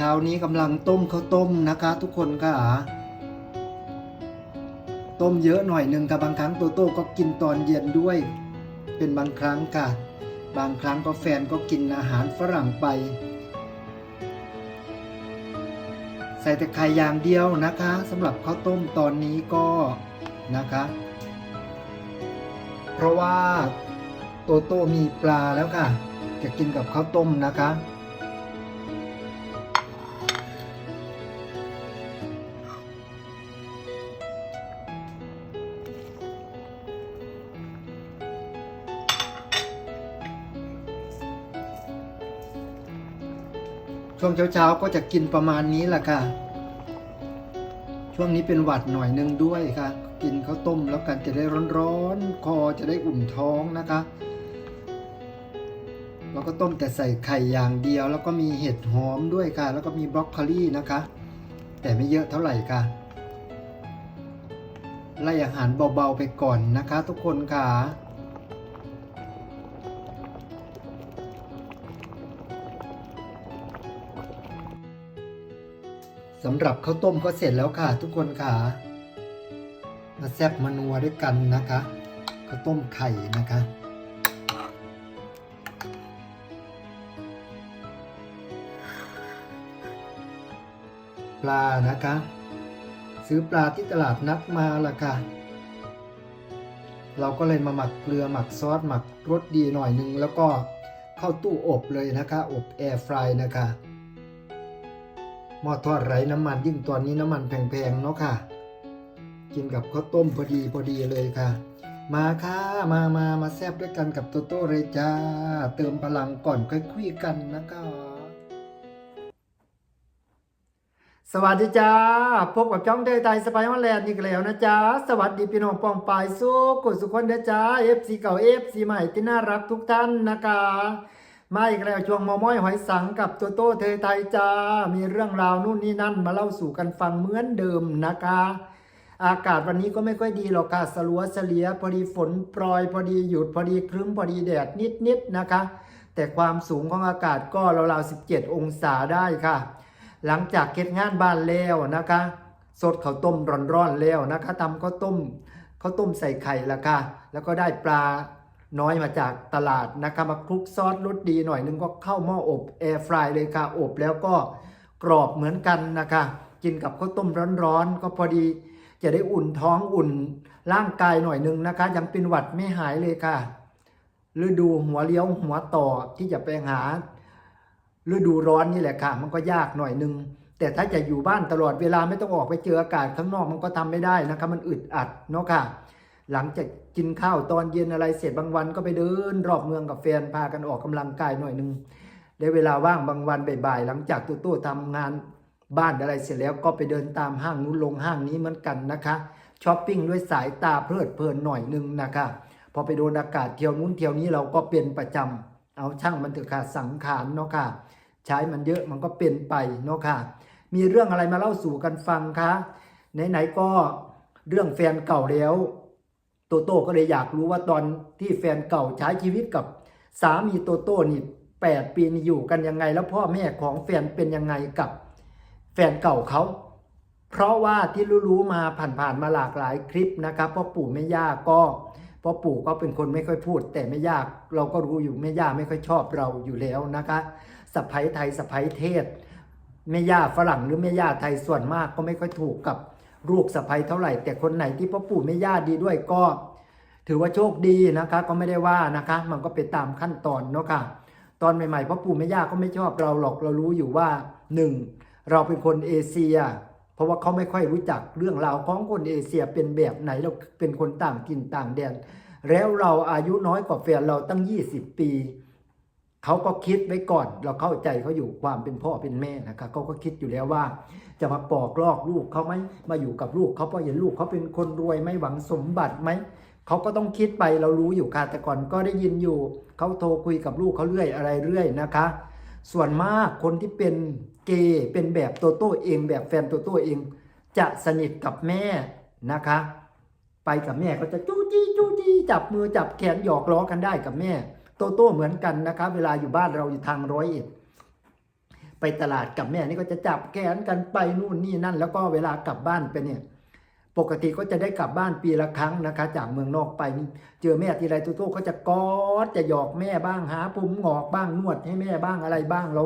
เช้านี้กำลังต้มข้าวต้มนะคะ ทุกคนค่ะต้มเยอะหน่อยหนึ่งกับบางครั้งโตโต้ก็กินตอนเย็นด้วย เป็นบางครั้งค่ะ บางครั้งก็แฟนก็กินอาหารฝรั่งไป ใส่แต่ไข่อย่างเดียวนะคะสำหรับข้าวต้มตอนนี้ก็นะคะ เพราะว่าโตโต้มีปลาแล้วค่ะ จะกินกับข้าวต้มนะคะ วงเช้าๆก็จะกินประมาณนี้แหละค่ะ ช่วงนี้เป็นหวัดหน่อยหนึงด้วยค่ะ กินข้าวต้มแล้วกันจะได้ร้อนๆ คอจะได้อุ่นท้องนะคะแล้วก็ต้มแต่ใส่ไข่อย่างเดียว แล้วก็มีเห็ดหอมด้วยค่ะ แล้วก็มีบรอกโคลีนะคะ แต่ไม่เยอะเท่าไหร่ค่ะไล่อาหารเบาๆไปก่อนนะคะ ทุกคนค่ะ สำหรับข้าวต้มก็เสร็จแล้วค่ะทุกคนค่ะ มาแซบมานัวด้วยกันนะคะข้าวต้มไข่นะคะปลานะคะ ซื้อปลาที่ตลาดนัดมาละค่ะ เราก็เลยมาหมักเกลือหมักซอสหมักรสดีหน่อยนึง แล้วก็เข้าตู้อบเลยนะคะ อบแอร์ฟรายนะคะ หม้อทอดไร้น้ำมันยิ่งตอนนี้น้ำมันแพงๆเนาะค่ะ กินกับข้าวต้มพอดีพอดีเลยค่ะ มาค่ะ มามามาแซบด้วยกันกับโตโต้เลยจ้า เติมพลังก่อนค่อยคุยกันนะคะสวัสดีจ้า พบกับจ้องเดยไทยสไปฮอลแลนด์อีกแล้วนะจ๊ะสวัสดีพี่น้องปองปายสู้กุสุขคนเด้อจ้า FC เก่า FC ใหม่ที่น่ารักทุกท่านนะคะ มาอีกแล้วช่วงมอม้อยหอยสังกับตัวโต้เทยไทยจ้า มีเรื่องราวนู่นนี่นั่นมาเล่าสู่กันฟังเหมือนเดิมนะคะ อากาศวันนี้ก็ไม่ค่อยดีหรอกค่ะสลัวเสลียพอดีฝนโปรยพอดีหยุดพอดีครึ้มพอดีแดดนิดๆนะคะ แต่ความสูงของอากาศก็ราวๆ17 องศาได้ค่ะ หลังจากเก็ดงานบ้านแล้วนะคะ สดข้าวต้มร้อนๆแล้วนะคะทำข้าวต้มข้าวต้มใส่ไข่ละค่ะ แล้วก็ได้ปลา น้อยมาจากตลาดนะคะมาคลุกซอสรสดีหน่อยนึงก็เข้าหม้ออบแอร์ฟรายเลยค่ะอบแล้วก็กรอบเหมือนกันนะคะ กินกับข้าวต้มร้อนๆ ก็พอดีจะได้อุ่นท้องอุ่นร่างกายหน่อยนึงนะคะ ยังเป็นหวัดไม่หายเลยค่ะฤดูหัวเลี้ยวหัวต่อที่จะไปหาฤดูร้อนนี่แหละค่ะ มันก็ยากหน่อยนึง แต่ถ้าจะอยู่บ้านตลอดเวลาไม่ต้องออกไปเจออากาศข้างนอกมันก็ทำไม่ได้นะคะ มันอึดอัดเนาะค่ะ หลังจากกินข้าวตอนเย็นอะไรเสร็จบางวันก็ไปเดินรอบเมืองกับแฟนพากันออกกำลังกายหน่อยนึงได้เวลาว่างบางวันบ่ายๆหลังจากตู้ตู้ทำงานบ้านอะไรเสร็จแล้วก็ไปเดินตามห้างนู้นลงห้างนี้เหมือนกันนะคะช้อปปิ้งด้วยสายตาเพลิดเพลินหน่อยนึงนะคะพอไปโดนอากาศเที่ยวนู้นเที่ยวนี้เราก็เป็นประจำเอาช่างมันเถอะค่ะสังขารเนาะค่ะ ใช้มันเยอะมันก็เป็นไปเนาะค่ะ มีเรื่องอะไรมาเล่าสู่กันฟังคะไหนๆก็เรื่องแฟนเก่าแล้ว โตโต้ก็เลยอยากรู้ว่าตอนที่แฟนเก่าใช้ชีวิตกับสามีโตโต้นี่แปดปีนี่อยู่กันยังไง แล้วพ่อแม่ของแฟนเป็นยังไงกับแฟนเก่าเขาเพราะว่าที่รู้ๆมาผ่านๆมาหลากหลายคลิปนะครับพ่อปู่แม่ย่าก็พ่อปู่ก็เป็นคนไม่ค่อยพูด แต่แม่ย่าเราก็รู้อยู่แม่ย่าไม่ค่อยชอบเราอยู่แล้วนะคะสะพ้ยไทยสะพ้ยเทศแม่ย่าฝรั่งหรือแม่ย่าไทยส่วนมากก็ไม่ค่อยถูกกับ ลูกสะพ้ยเท่าไหร่ แต่คนไหนที่พ่อปู่แม่ย่าดีด้วยก็ ถือว่าโชคดีนะคะ ก็ไม่ได้ว่านะคะ มันก็ไปตามขั้นตอนเนาะค่ะ ตอนใหม่ๆพ่อปู่แม่ย่าก็ไม่ชอบเราหรอกเรารู้อยู่ว่าหนึ่งเราเป็นคนเอเชีย เพราะว่าเขาไม่ค่อยรู้จักเรื่องราวของคนเอเชียเป็นแบบไหนเราเป็นคนต่างถิ่นต่างแดน แล้วเราอายุน้อยกว่าแฟนเราตั้ง 20 ปี เขาก็คิดไว้ก่อน เราเข้าใจเขาอยู่ความเป็นพ่อเป็นแม่นะครับเขาก็คิดอยู่แล้วว่า จะมาปอกลอกลูกเขาไหมมาอยู่กับลูกเขาเพราะเห็นลูกเขาเป็นคนรวยไม่หวังสมบัติไหมเขาก็ต้องคิดไปเรารู้อยู่ค่ะแต่ก่อนก็ได้ยินอยู่เขาโทรคุยกับลูกเขาเรื่อยอะไรเรื่อยนะคะ ส่วนมากคนที่เป็นเกย์เป็นแบบโตโต้เองแบบแฟนโตโต้เอง จะสนิทกับแม่นะคะ ไปกับแม่ก็จะจู้จี้จู้จี้จับมือจับแขนหยอกล้อกันได้กับแม่ โตโต้เหมือนกันนะครับ เวลาอยู่บ้านเราอยู่ทางร้อยเอ็ดไปตลาดกับแม่นี่ก็จะจับแขนกันไปนู่นนี่นั่น แล้วก็เวลากลับบ้านไปเนี่ยปกติก็จะได้กลับบ้านปีละครั้งนะคะ จากเมืองนอกไปนี่เจอแม่ทีไรโตโต้ก็จะกอดจะหยอกแม่บ้างหาผมงอกบ้างนวดให้แม่บ้างอะไรบ้างเรา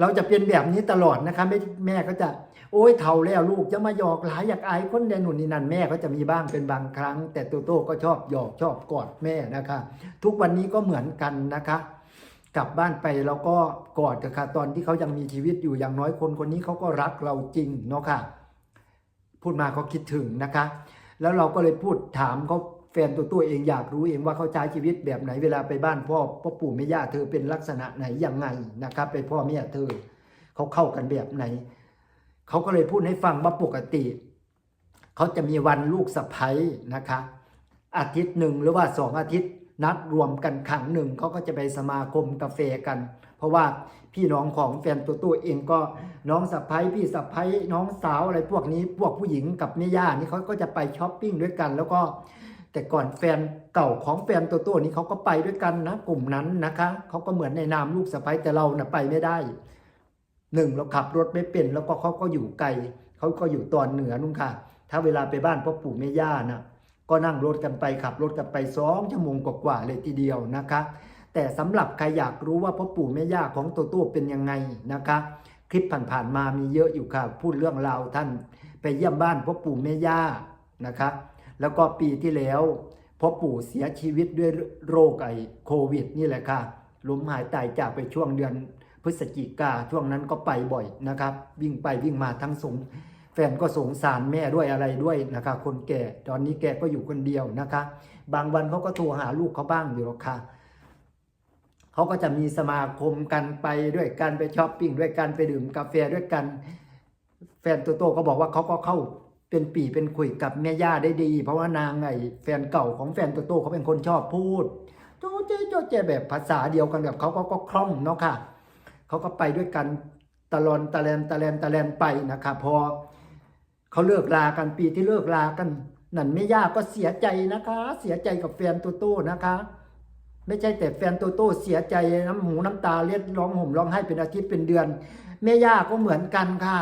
เราจะเป็นแบบนี้ตลอดนะคะไม่แม่ก็จะ โอ้ยเท่าแล้วลูกจะมาหยอกหลายอยากอายคนแดนหนุนนี่นั่นแม่ก็จะมีบ้างเป็นบางครั้ง แต่โตโต้ก็ชอบหยอกชอบกอดแม่นะคะ ทุกวันนี้ก็เหมือนกันนะคะ กลับบ้านไปเราก็กอดกันค่ะตอนที่เขายังมีชีวิตอยู่อย่างน้อยคนคนนี้เขาก็รักเราจริงเนาะค่ะ พูดมาเขาคิดถึงนะคะ แล้วเราก็เลยพูดถามเขา แฟนตัวตัวเองอยากรู้เองว่าเขาใช้ชีวิตแบบไหนเวลาไปบ้านพ่อพ่อปู่แม่ย่าเธอเป็นลักษณะไหนยังไงนะครับไปพ่อแม่เธอเขาเข้ากันแบบไหน เขาก็เลยพูดให้ฟังว่าปกติ เขาจะมีวันลูกสะใภ้นะคะอาทิตย์หนึ่งหรือว่าสองอาทิตย์นัดรวมกันครั้งหนึ่งเขาก็จะไปสมาคมกาแฟกัน เพราะว่าพี่น้องของแฟนตัวตัวเองก็น้องสะใภ้พี่สะใภ้น้องสาวอะไรพวกนี้พวกผู้หญิงกับแม่ย่านี่เขาก็จะไปช้อปปิ้งด้วยกัน แล้วก็ แต่ก่อนแฟนเก่าของแฟนตัวตัวนี้เขาก็ไปด้วยกันนะกลุ่มนั้นนะคะเขาก็เหมือนในนามลูกสะใภ้แต่เราน่ะไปไม่ได้หนึ่งเราขับรถไม่เป็นแล้วก็เขาก็อยู่ไกลเขาก็อยู่ตอนเหนือนุ่งค่ะ ถ้าเวลาไปบ้านพ่อปู่แม่ย่านะก็นั่งรถกันไปขับรถกันไปสองชั่วโมงกว่าๆเลยทีเดียวนะคะ แต่สำหรับใครอยากรู้ว่าพ่อปู่แม่ย่าของโตโต้เป็นยังไงนะคะ คลิปผ่านๆมามีเยอะอยู่ค่ะ พูดเรื่องราวท่าน ไปเยี่ยมบ้านพ่อปู่แม่ย่านะคะ แล้วก็ปีที่แล้วพ่อปู่เสียชีวิตด้วยโรคไอโควิด นี่แหละค่ะล้มหายตายจากไปช่วงเดือนพฤศจิกาช่วงนั้นก็ไปบ่อยนะครับ วิ่งไปวิ่งมาทั้งสงแฟนก็สงสารแม่ด้วยอะไรด้วยนะคะ คนแก่ตอนนี้แกก็อยู่คนเดียวนะคะ บางวันเขาก็โทรหาลูกเขาบ้างอยู่หรอกค่ะเขาก็จะมีสมาคมกันไปด้วยกันไปช้อปปิ้งด้วยกันไปดื่มกาแฟด้วยกัน แฟนโตโต้ก็บอกว่าเขาก็เข้า เป็นปีเป็นคุยกับแม่ย่าได้ดี เพราะว่านางไอ้แฟนเก่าของแฟนโตโต้เขาเป็นคนชอบพูดโจ้เจ๊โจ้เจ๊แบบภาษาเดียวกันกับเขาก็ก็คล่องเนาะค่ะเขาก็ไปด้วยกันตลอนตะแลนตะแลนตะแลนไปนะครับพอเขาเลิกลากันปีที่เลิกลากันนั่นไม่ยากก็เสียใจนะคะ เสียใจกับแฟนโตโต้นะคะ ไม่ใช่แต่แฟนโตโต้เสียใจน้ำหูน้ำตาเลียดร้องห่มร้องไห้เป็นอาทิตย์เป็นเดือนแม่ย่าก็เหมือนกันค่ะ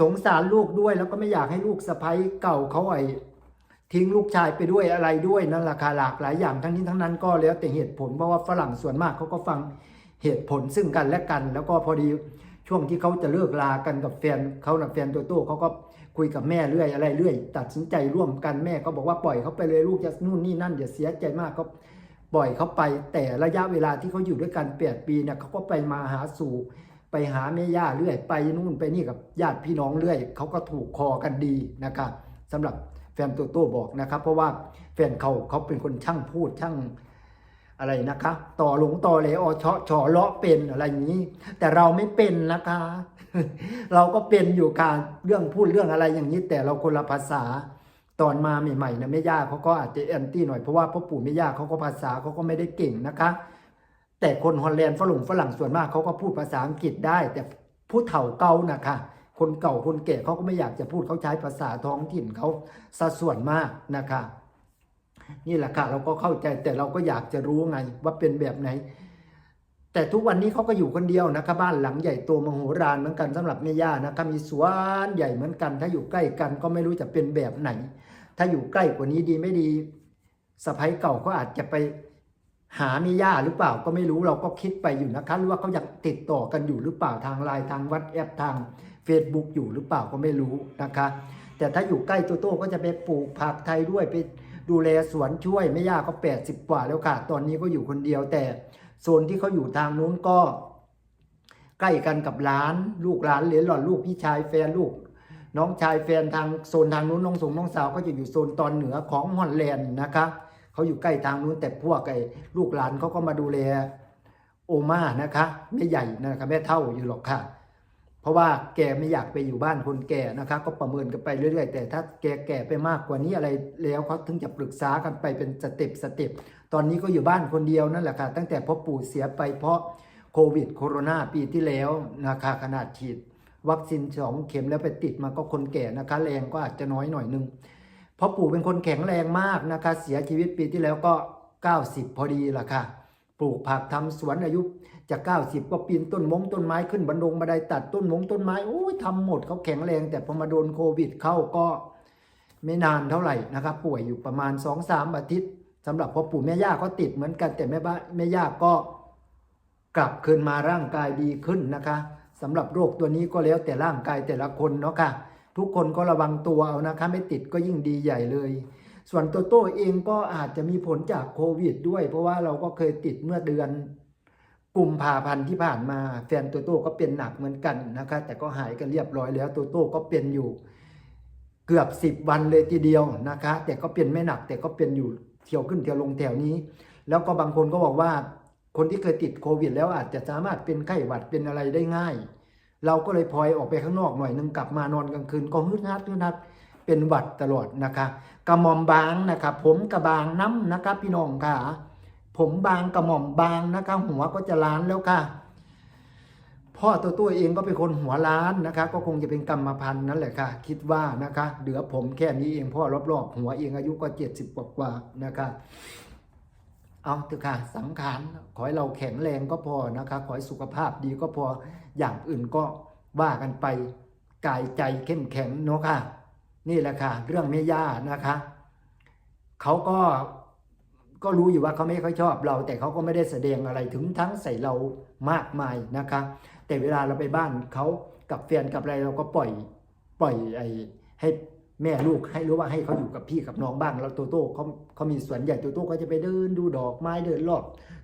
สงสารลูกด้วยแล้วก็ไม่อยากให้ลูกสะพ้ยเก่าเขาไอ้ทิ้งลูกชายไปด้วยอะไรด้วยนั่นแหละค่ะหลากหลายอย่างทั้งนี้ทั้งนั้นก็แล้วแต่เหตุผลเพราะว่าฝรั่งส่วนมากเขาก็ฟังเหตุผลซึ่งกันและกัน แล้วก็พอดีช่วงที่เขาจะเลิกลากันกับแฟนเขานะแฟนตัวโตเขาก็คุยกับแม่เรื่อยอะไรเรื่อย ตัดสินใจร่วมกันแม่ก็บอกว่าปล่อยเขาไปเลยลูกจะนู่นนี่นั่นอย่าเสียใจมากก็ปล่อยเขาไป แต่ระยะเวลาที่เขาอยู่ด้วยกันแปดปีเนี่ยเขาก็ไปมาหาสู่ ไปหาแม่ย่าเรื่อย ไปนู่นไปนี่กับญาติพี่น้องเรื่อยเขาก็ถูกคอกันดีนะครับสำหรับแฟนตัวโต้บอกนะครับ เพราะว่าแฟนเขาเขาเป็นคนช่างพูดช่างอะไรนะคะ ต่อหลงต่อเหลออเชาะเฉอเลาะเป็นอะไรอย่างนี้ แต่เราไม่เป็นนะคะ เราก็เป็นอยู่การเรื่องพูดเรื่องอะไรอย่างนี้ แต่เราคนละภาษาตอนมาใหม่ๆนะแม่ย่าเขาก็อาจจะแอนตี้หน่อยเพราะว่าพ่อปู่แม่ย่าเขาก็ภาษาเขาก็ไม่ได้เก่งนะคะ แต่คนฮอลแลนด์ฝรั่งฝรั่งส่วนมากเขาก็พูดภาษาอังกฤษได้ แต่ผู้เฒ่าเก่านะคะคนเก่าคนแก่เขาก็ไม่อยากจะพูดเขาใช้ภาษาท้องถิ่นเขาสัดส่วนมากนะคะนี่แหละค่ะเราก็เข้าใจแต่เราก็อยากจะรู้ไงว่าเป็นแบบไหน แต่ทุกวันนี้เขาก็อยู่คนเดียวนะคะบ้านหลังใหญ่โตมโหฬารเหมือนกันสำหรับแม่ย่านะคะมีสวนใหญ่เหมือนกัน ถ้าอยู่ใกล้กันก็ไม่รู้จะเป็นแบบไหน ถ้าอยู่ใกล้กว่านี้ดีไม่ดีสะพ้ยเก่าก็อาจจะไป หาแม่ย่าหรือเปล่าก็ไม่รู้เราก็คิดไปอยู่นะคะหรือว่าเขาอยากติดต่อกันอยู่หรือเปล่าทางไลน์ทางวัดแอปทาง Facebook อยู่หรือเปล่าก็ไม่รู้นะคะ แต่ถ้าอยู่ใกล้โตโต้ก็จะไปปลูกผักไทยด้วยไปดูแลสวนช่วยไม่ยากก็ 80 กว่าแล้วค่ะ ตอนนี้ก็อยู่คนเดียวแต่โซนที่เขาอยู่ทางนู้นก็ ใกล้กันกับร้าน ลูกร้านเหรียญหล่อนลูกพี่ชายแฟนลูก น้องชายแฟนทางโซนทางนู้นน้องสงน้องสาวก็จะอยู่โซนตอนเหนือของฮอลแลนด์นะคะ เขาอยู่ใกล้ทางนู้นแต่พวกไอ้ลูกหลานเขาก็มาดูแลโอมานะคะไม่ใหญ่นะคะแม่เท่าอยู่หรอกค่ะ เพราะว่าแกไม่อยากไปอยู่บ้านคนแก่นะคะ ก็ประเมินกันไปเรื่อย ๆ แต่ถ้าแกแก่ไปมากกว่านี้อะไรแล้วเขาถึงจะปรึกษากันไปเป็นสเต็ปสเต็ปตอนนี้ก็อยู่บ้านคนเดียวนั่นแหละค่ะ ตั้งแต่พ่อปู่เสียไปเพราะโควิดโคโรนาปีที่แล้วนะคะขนาดฉีดวัคซีนสองเข็มแล้วไปติดมาก็คนแก่นะคะแรงก็อาจจะน้อยหน่อยนึง เพราะปู่เป็นคนแข็งแรงมากนะคะ เสียชีวิตปีที่แล้วก็ 90 พอดีล่ะค่ะ ปลูกผักทำสวนอายุจาก 90 ก็ปีนต้นมงต้นไม้ขึ้นบันดงบันไดตัดต้นมงต้นไม้โอ้ยทำหมดเขาแข็งแรง แต่พอมาโดนโควิดเข้าก็ไม่นานเท่าไหร่นะครับ ป่วยอยู่ประมาณ 2-3 อาทิตย์สำหรับพ่อปู่แม่ย่าก็ติดเหมือนกัน แต่แม่บ้านแม่ย่าก็กลับคืนมาร่างกายดีขึ้นนะคะสำหรับโรคตัวนี้ก็แล้วแต่ร่างกายแต่ละคนเนาะค่ะ ทุกคนก็ระวังตัวเอานะคะไม่ติดก็ยิ่งดีใหญ่เลย ส่วนตัวโต้เองก็อาจจะมีผลจากโควิด ด้วย เพราะว่าเราก็เคยติดเมื่อเดือนกุมภาพันธ์ที่ผ่านมาแฟนตัวโต้ก็เป็นหนักเหมือนกันนะคะแต่ก็หายกันเรียบร้อยแล้วตัวโต้ก็เป็นอยู่ เกือบสิบวันเลยทีเดียวนะคะ แต่ก็เป็นไม่หนักแต่ก็เป็นอยู่เที่ยวขึ้นเที่ยวลงแถวนี้ แล้วก็บางคนก็บอกว่าคนที่เคยติดโควิด แล้วอาจจะสามารถเป็นไข้หวัดเป็นอะไรได้ง่าย เราก็เลยพลอยออกไปข้างนอกหน่อยนึงกลับมานอนกลางคืนก็ฮึดฮัดฮึดฮัดเป็นหวัดตลอดนะคะกระหม่อมบางนะครับผมกระบางน้ำนะครับพี่น้องค่ะ ผมบางกระหม่อมบางนะคะหัวก็จะล้านแล้วค่ะ พ่อตัวตัวเองก็เป็นคนหัวล้านนะคะ ก็คงจะเป็นกรรมพันธุ์นั่นแหละค่ะ คิดว่านะคะเหลือผมแค่นี้เองพ่อรอบๆหัวเองอายุก็เจ็ดสิบกว่านะคะเอาเถอะค่ะสังขารขอให้เราแข็งแรงก็พอนะคะ ขอให้สุขภาพดีก็พอ อย่างอื่นก็ว่ากันไปกายใจเข้มแข็งเนาะค่ะ นี่แหละค่ะ เรื่องแม่ย่านะคะเขาก็ก็รู้อยู่ว่าเขาไม่ค่อยชอบเรา แต่เขาก็ไม่ได้แสดงอะไรถึงทั้งใส่เรามากมายนะคะ แต่เวลาเราไปบ้านเขากับแฟนกับอะไรเราก็ปล่อยปล่อยไอ้ให้แม่ลูกให้รู้ว่าให้เขาอยู่กับพี่กับน้องบ้างแล้วโตโต้เขาเขามีสวนใหญ่โตโต้ก็จะไปเดินดูดอกไม้เดินรอบ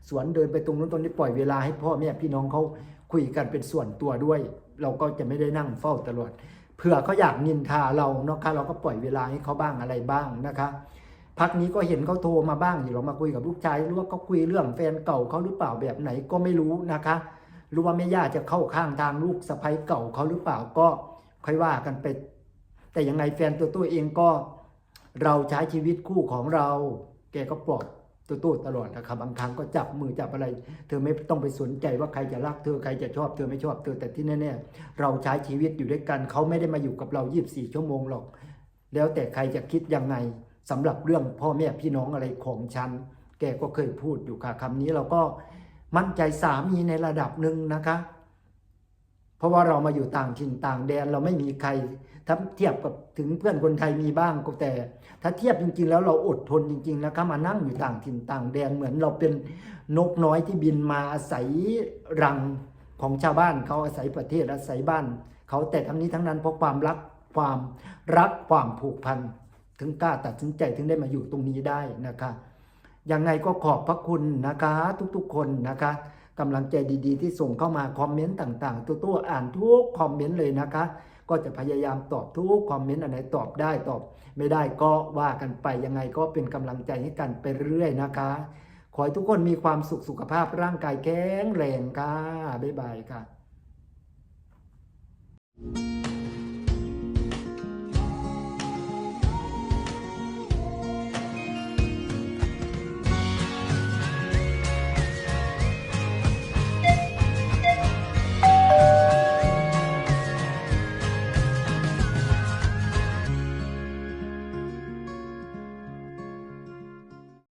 สวนเดินไปตรงนู้นตรงนี้ปล่อยเวลาให้พ่อแม่พี่น้องเขา คุยกันเป็นส่วนตัวด้วย เราก็จะไม่ได้นั่งเฝ้าตลอดเผื่อเขาอยากนินทาเราเนาะค่ะเราก็ปล่อยเวลาให้เขาบ้างอะไรบ้างนะคะพักนี้ก็เห็นเขาโทรมาบ้างอยู่เรามาคุยกับลูกชายรู้ว่าเขาคุยเรื่องแฟนเก่าเขาหรือเปล่าแบบไหนก็ไม่รู้นะคะรู้ว่าแม่ย่าจะเข้าข้างทางลูกสะใภ้เก่าเขาหรือเปล่าก็ค่อยว่ากันไป แต่ยังไงแฟนตัวตัวเองก็ เราใช้ชีวิตคู่ของเรา แกก็ปลอบ ตัวตัวตลอดนะครับบางครั้งก็จับมือจับอะไร เธอไม่ต้องไปสนใจว่าใครจะรักเธอใครจะชอบเธอไม่ชอบเธอแต่ที่แน่ๆเราใช้ชีวิตอยู่ด้วยกันเขาไม่ได้มาอยู่กับเรา 24 ชั่วโมงหรอก แล้วแต่ใครจะคิดยังไงสำหรับเรื่องพ่อแม่พี่น้องอะไรของฉัน แกก็เคยพูดอยู่ค่ะคำนี้เราก็มั่นใจสามีในระดับหนึ่งนะคะ เพราะว่าเรามาอยู่ต่างถิ่นต่างแดนเราไม่มีใครถ้าเทียบกับถึงเพื่อนคนไทยมีบ้างก็แต่ ถ้าเทียบจริง ๆ แล้วเราอดทนจริง ๆ นะคะมานั่งอยู่ต่างถิ่นต่างแดนเหมือนเราเป็นนกน้อยที่บินมาอาศัยรังของชาวบ้านเขาอาศัยประเทศอาศัยบ้านเขาแต่ทั้งนี้ทั้งนั้นเพราะความรักความรักความผูกพันถึงกล้าตัดสินใจถึงได้มาอยู่ตรงนี้ได้นะคะยังไงก็ขอบพระคุณนะคะทุกๆคนนะคะ กำลังใจดีๆ ที่ส่งเข้ามาคอมเมนต์ต่างๆ ตัวตัวอ่านทุกคอมเมนต์เลยนะคะ ก็จะพยายามตอบทุกคอมเมนต์อันไหนตอบได้ตอบ ไม่ได้ก็ว่ากันไปยังไงก็เป็นกำลังใจให้กันไปเรื่อยนะคะ ขอให้ทุกคนมีความสุขสุขภาพร่างกายแข็งแรงค่ะบ๊ายบายค่ะ